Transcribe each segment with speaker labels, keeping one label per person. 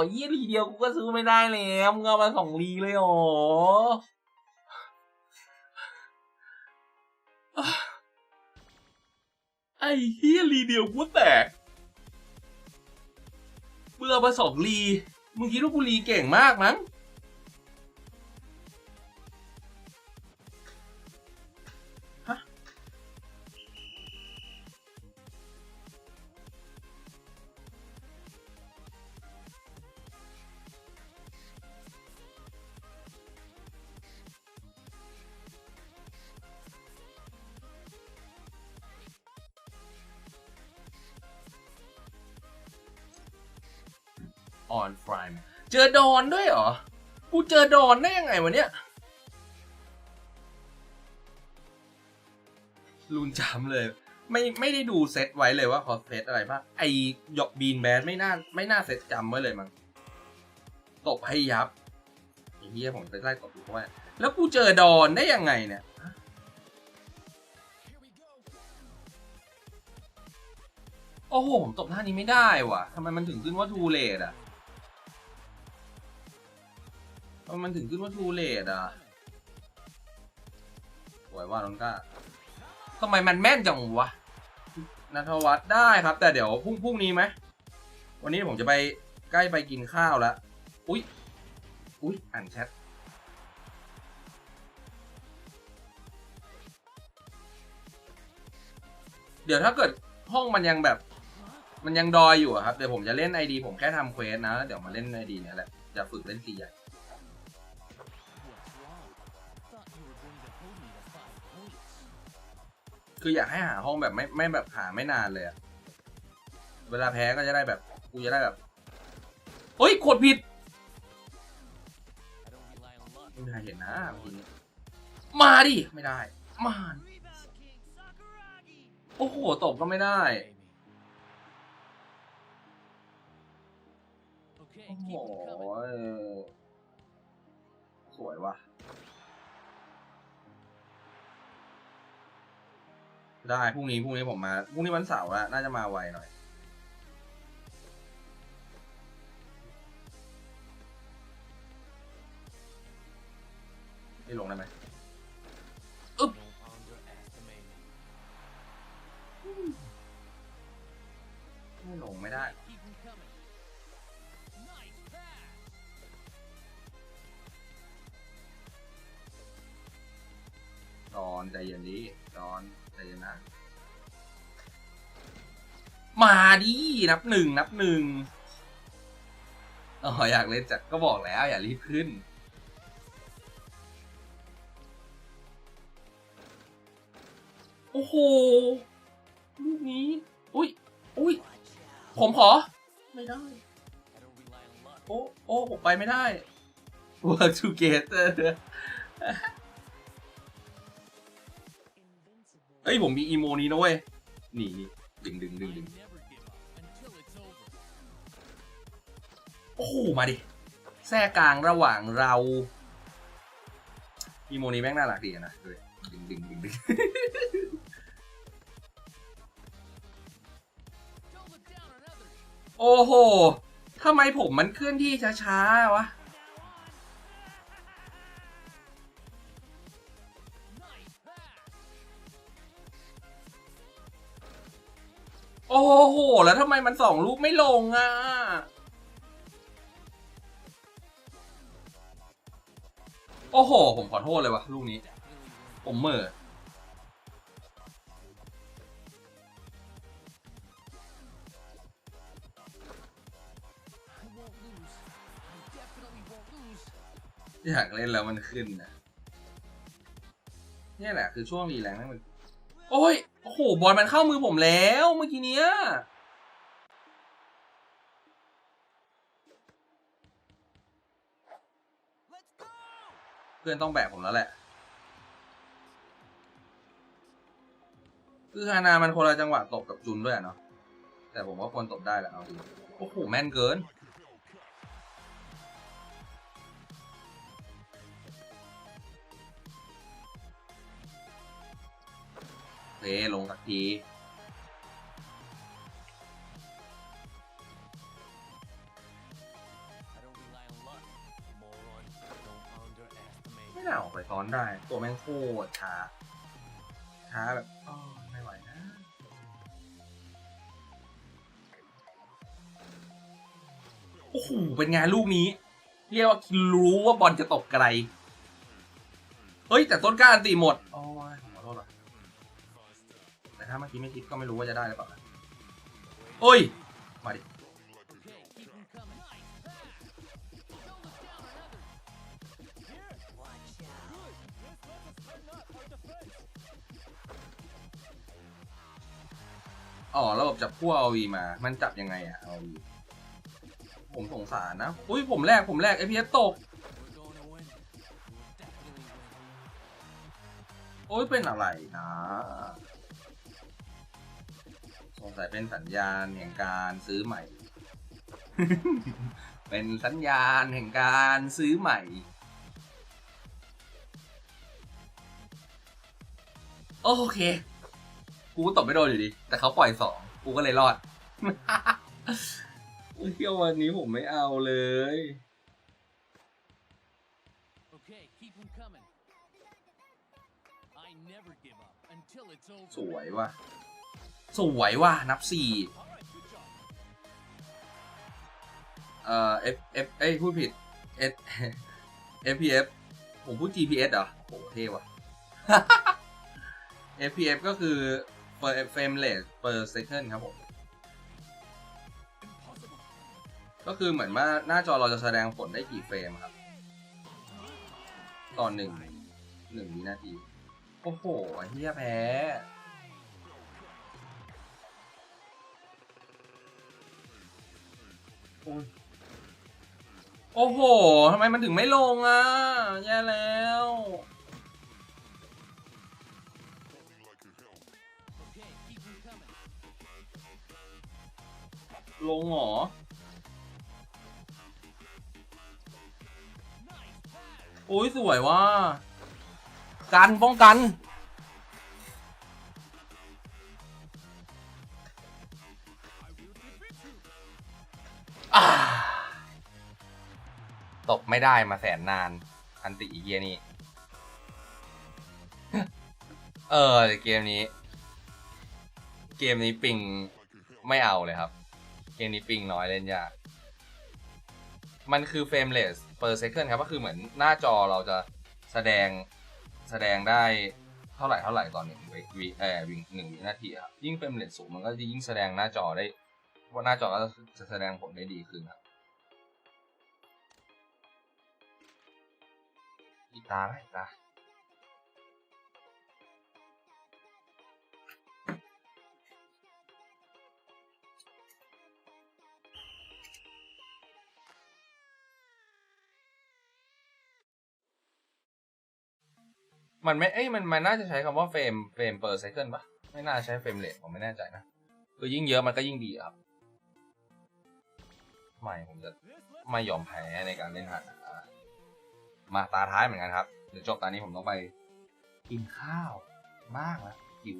Speaker 1: อ้ยลีเดียวกูก็ซื้อไม่ได้แล้วมึงเอามาสองลีเลยเหรอไอ้เฮียลีเดียวกูแตกมึงเอามาสองลีมึงคิดว่ากูลีเก่งมากมั้ง ออนไฟล์เจอดอนด้วยเหรอ กูเจอดอนได้ยังไงวะเนี่ยลุนจำเลย ไม่ไม่ได้ดูเซตไว้เลยว่าขอเซตอะไรบ้างไอหยอกบีนแบนไม่น่าไม่น่าเซตจำไว้เลยมั้งตบให้ยับไอ้เหี้ยผมไปไล่ตบดูเขาไว้แล้วกูเจอดอนได้ยังไงเนี่ยโอ้โหผมตบท่านี้ไม่ได้ว่ะทำไมมันถึงขึ้นว่าทูเลดอะ มมันถึงขึ้นว่าทูเลดอะสวยว่าน้องก้าทำไมมันแม่นจังวะนัทวัฒน์ได้ครับ แต่เดี๋ยวพรุ่งพรุ่งนี้ไหมวันนี้ผมจะไปใกล้ไปกินข้าวแล้ว อุ๊ย อุ๊ย อ่านแชทเดี๋ยวถ้าเกิดห้องมันยังแบบ มันยังดอยอยู่ครับ เดี๋ยวผมจะเล่นไอดีผมแค่ทำเควสนะ แล้วเดี๋ยวมาเล่นไอดีเนี่ยแหละ จะฝึกเล่นซีใหญ่ คืออยากให้หาห้องแบบไม่ไม่แบบหาไม่นานเลยอะเวลาแพ้ก็จะได้แบบ กูจะได้แบบเฮ้ยกดผิดไม่มีใครเห็นนะเมื่อกี้นี้มาดิ ไม่ได้ มา โอ้โห ตบก็ไม่ได้ โอ้โหสวยว่ะ ได้พรุ่งนี้พรุ่งนี้ผมมาพรุ่งนี้วันเสาร์แล้วน่าจะมาไวหน่อยไม่ลงได้ไหม อนใจเย็นดิดอนใจเย็นนะ มาดินับหนึ่งนับหนึ่งอ๋ออยากเล่นจัดก็บอกแล้ว อย่ารีบขึ้นโอ้โห ลูกนี้ อุ้ย อุ้ย ผมขอ ไม่ได้ โอ้ โอ้ ผมไปไม่ได้ work together เอ้ยผมมีอีโมนี้นะเว้ย นี่นี่ดึงดึงดึงดึงโอ้มาดิ แทรกกลางระหว่างเรา อีโมนี้แม่งน่ารักดีนะด้วยดึงดึงดึงดึงโอ้โหทำไมผมมันเคลื่อนที่ช้าๆวะ โอ้โห แล้วทำไมมันสองลูกไม่ลงอะ โอ้โห ผมขอโทษเลยวะลูกนี้ ผมเหม่ออยากเล่นแล้วมันขึ้นนะนี่แหละคือช่วงรีแรงนั่นมัน โอ้ย โอ้โห บอลมันเข้ามือผมแล้วเมื่อกี้เนี้ย เพื่อนต้องแบกผมแล้วแหละ คือฮานามันคนละจังหวะตบกับจุนด้วยอะเนาะ แต่ผมว่าควรตบได้แหละเอาจริงโอ้โห แม่นเกิน ลงสักทีไม่น่าออกไปซ้อนได้ ตัวแม่งโคตรช้า ช้าแบบอ๋อไม่ไหวนะโอ้โหเป็นไงลูกนี้ เรียกว่ารู้ว่าบอลจะตกไกล เฮ้ย แต่ต้นกล้าอันตีหมด อ๋อขอโทษอะ ถ้าเมื่อกี้ไม่คิดก็ไม่รู้ว่าจะได้หรือเปล่านะโอ้ย มาดิ อ๋อ ระบบจับคู่เอาวีมา มันจับยังไงอะเอาวีผมสงสารนะ อุ้ย ผมแรก ผมแรก FPS ตก โอ้ย เป็นอะไรนะ สงสัยเป็นสัญญาณแห่งการซื้อใหม่ เป็นสัญญาณแห่งการซื้อใหม่ โอเค กูก็ตบไม่โดนอยู่ดี แต่เขาปล่อยสอง กูก็เลยรอดอุ้ยเที่ยววันนี้ผมไม่เอาเลย
Speaker 2: Okay, keep 'em coming. I never give up until it's over.
Speaker 1: สวยว่ะ สวยว่ะนับสี่เอ่อ F F เอ้ยพูดผิด S FPS ผมพูด GPS เหรอโหเท่ว่ะ FPS ก็คือ per frame rate per second ครับผม ก็คือเหมือนว่าหน้าจอเราจะแสดงผลได้กี่เฟรมครับ ต่อหนึ่งหนึ่งวินาที โอ้โหเฮียแพ้ โอ้โหทำไมมันถึงไม่ลงอะ แย่แล้ว ลงเหรอ โอ้ยสวยว่ากันป้องกัน ตกไม่ได้มาแสนนาน อันติอีเกียนี่เออเกมนี้ เกมนี้ปิงไม่เอาเลยครับ เกมนี้ปิงน้อยเล่นยาก มันคือเฟรมเ s ส per second ครับ ก็คือเหมือนหน้าจอเราจะแสดงแสดงได้เท่าไหร่เท่าไหร่ตอนหนึ่งวิเออวิหนึ่งวินาทีครับยิ่งเฟรมเ s สสูงมันก็จะยิ่งแสดงหน้าจอได้ ว่าหน้าจอก็จะแสดงผลได้ดีขึ้นครับอีตาไหมอีกตามันไม่ เอ้ย มัน มันน่าจะใช้คำว่าเฟรม เฟรม per second ปะไม่น่าใช้เฟรมเรทผมไม่แน่ใจนะ คือยิ่งเยอะมันก็ยิ่งดีครับ ไม่ผมจะไม่ยอมแพ้ในการเล่นหัดอะมาตาท้ายเหมือนกันครับ เดี๋ยวจบตอนนี้ผมต้องไปกินข้าวมากแล้วหิว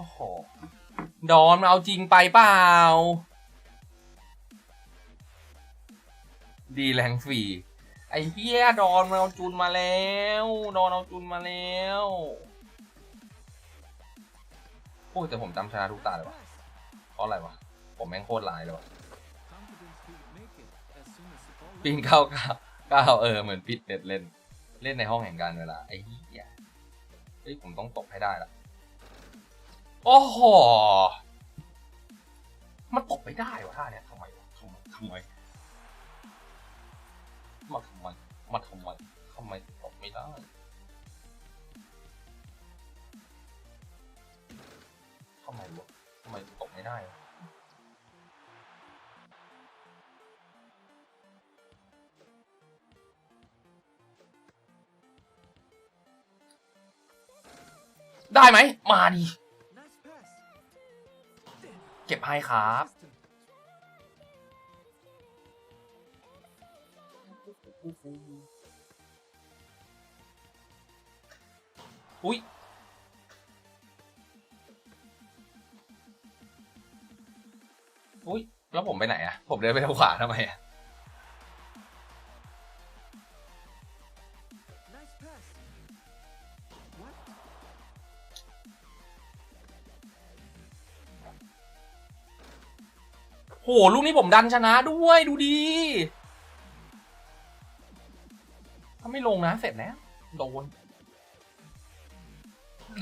Speaker 1: อ้โห ดอนมันเอาจริงไปเปล่า ดีแรงฟรีไอ้เฮียดอนมันเอาจุนมาแล้ว ดอนเอาจุนมาแล้วโอ้แต่ผมจำชนะทุกตาเลยวะเพราะอะไรวะ ผมแม่งโคตรลายเลยวะปิงเก้าเก้าเก้าเออ เหมือนปิดเน็ตเล่น เล่นในห้องแห่งการเวลา ไอ้เหี้ยเฮ้ย ผมต้องตกให้ได้ละ โอ้โห มันตกไม่ได้วะท่าเนี้ยทำไมทำไมทำไมมาทำไมมาทำไมทำไมตกไม่ได้ทำไมวะทำไมตกไม่ได้ได้ไหม มาดิ เก็บให้ครับ อุ้ยอุ้ยแล้วผมไปไหนอะผมเดินไปทางขวาทำไมอะ หลูกนี้ผมดันชนะด้วยดูดีถ้าไม่ลงนะเสร็จแล้วโดน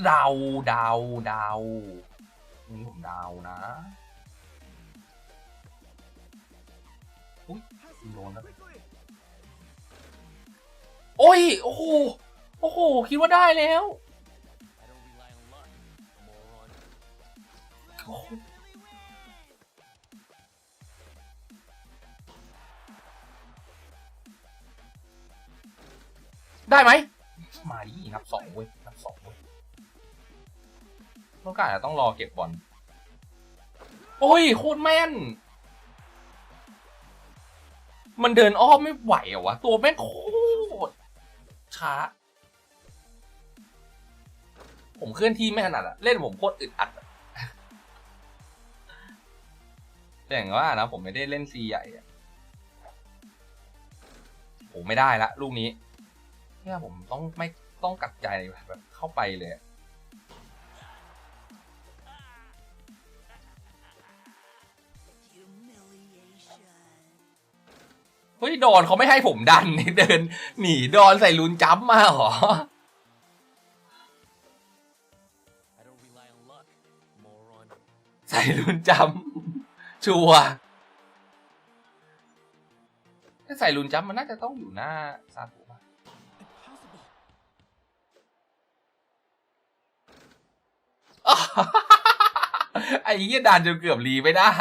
Speaker 1: เดาเดาเดาลูกนี้ผมเดานะ
Speaker 3: Pass
Speaker 1: Không đồn đâu.
Speaker 3: quickly.
Speaker 1: โอ้ยโอ้โหโอ้โหคิดว่าได้แล้ว ได้ไหมมาดินับสองเว้ยนับสองเว้ยต้องการจะต้องรอเก็บบอลโอ้ยโคตรแม่น มันเดินอ้อมไม่ไหวเหรอวะ ตัวแม่งโคตรช้า ผมเคลื่อนที่ไม่ถนัดอะเล่นผมโคตรอึดอัดอแต่อย่างว่านะ ผมไม่ได้เล่นซีใหญ่อะผมไม่ได้ละลูกนี้ เนี่ยผมต้องไม่ต้องกัดใจแบบเข้าไปเลยเฮ้ย ดอนเขาไม่ให้ผมดันเดิน หนีดอนใส่ลุนจัมป์มาหรอใส่ลุนจัมป์ชัวร์ถ้าใส่ลุนจัมป์มันน่าจะต้องอยู่หน้าซากุ ไอ้เหี้ยดันจนเกือบรีไม่ได้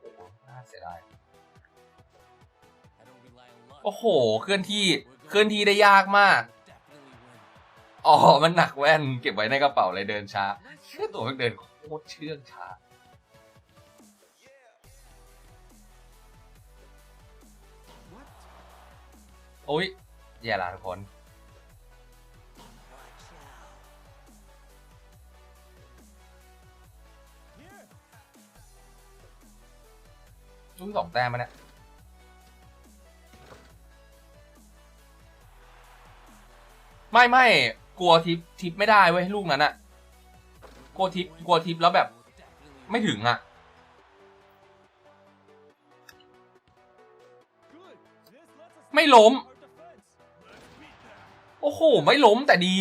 Speaker 1: โอ้โหเสียดายโอ้โห เคลื่อนที่ เคลื่อนที่ได้ยากมาก อ๋อ มันหนักแว่น เก็บไว้ในกระเป๋าเลยเดินช้าเชื่อตัวมันเดินโคตรเชื่องช้า อ้ยแย่ละทุกคน
Speaker 3: Here.
Speaker 1: ลูกสองแต้มมาเนี่ยไม่ไม่กลัวทิปทิปไม่ได้เว้ยลูกนั้นอะกลัวทิปกลัวทิปแล้วแบบ ไม่ถึงอะไม่ล้ม อ้โห ไม่ล้มแต่ดี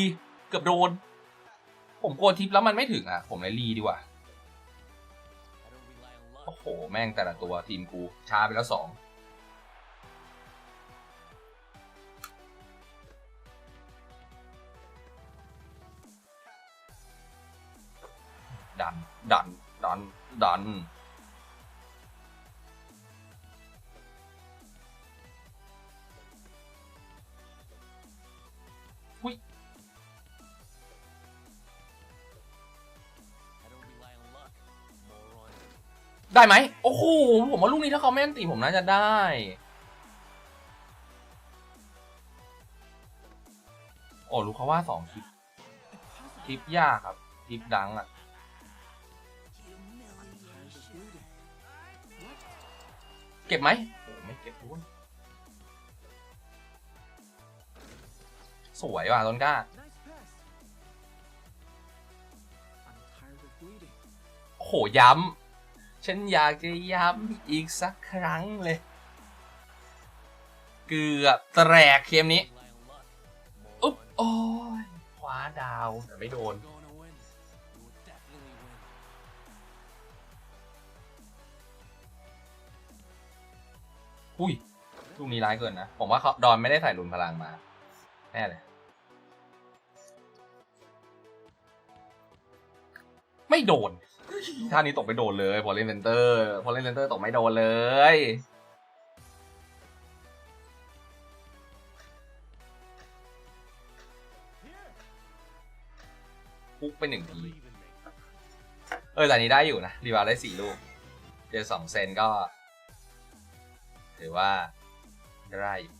Speaker 1: เกือบโดน ผมโกลัวทิปแล้วมันไม่ถึงอะผมเลยรีดีกว่า โอ้โห แม่งแต่ละตัวทีมกูช้าไปแล้วสองดัน ดัน ดัน ดัน ได้ไหมโอ้โหผมว่าลูกนี้ถ้าเขาไม่นตีผมน่าจะได้ โอ้รู้เขาว่าสองคลิปคลิปยากครับคลิปดังอะเก็บไหมโอ้ไม่เก็บด้วยสวยว่ะต้นกล้าโหย้ำ ฉันอยากจะย้ำอีกสักครั้งเลย เกือบแตกเกมนี้
Speaker 4: Rely on luck. More
Speaker 1: อุ๊บ
Speaker 4: on
Speaker 1: โอ้ยคว้าดาวแต่ไม่โดน
Speaker 4: going to win. You will definitely win.
Speaker 1: อุ้ยลูกนี้ร้ายเกินนะ ผมว่าเขาดอนไม่ได้ใส่รุนพลังมา แน่เลย ไม่โดน ท่านี้ตกไม่โดนเลยพอเล่นเซนเตอร์พอเล่นเซนเตอร์ตกไม่โดนเลย ปุ๊กไปหนึ่งทีเออแต่นี้ได้อยู่นะรีวาได้สี่ลูกเจอสองเซนก็ ถือว่าได้อยู่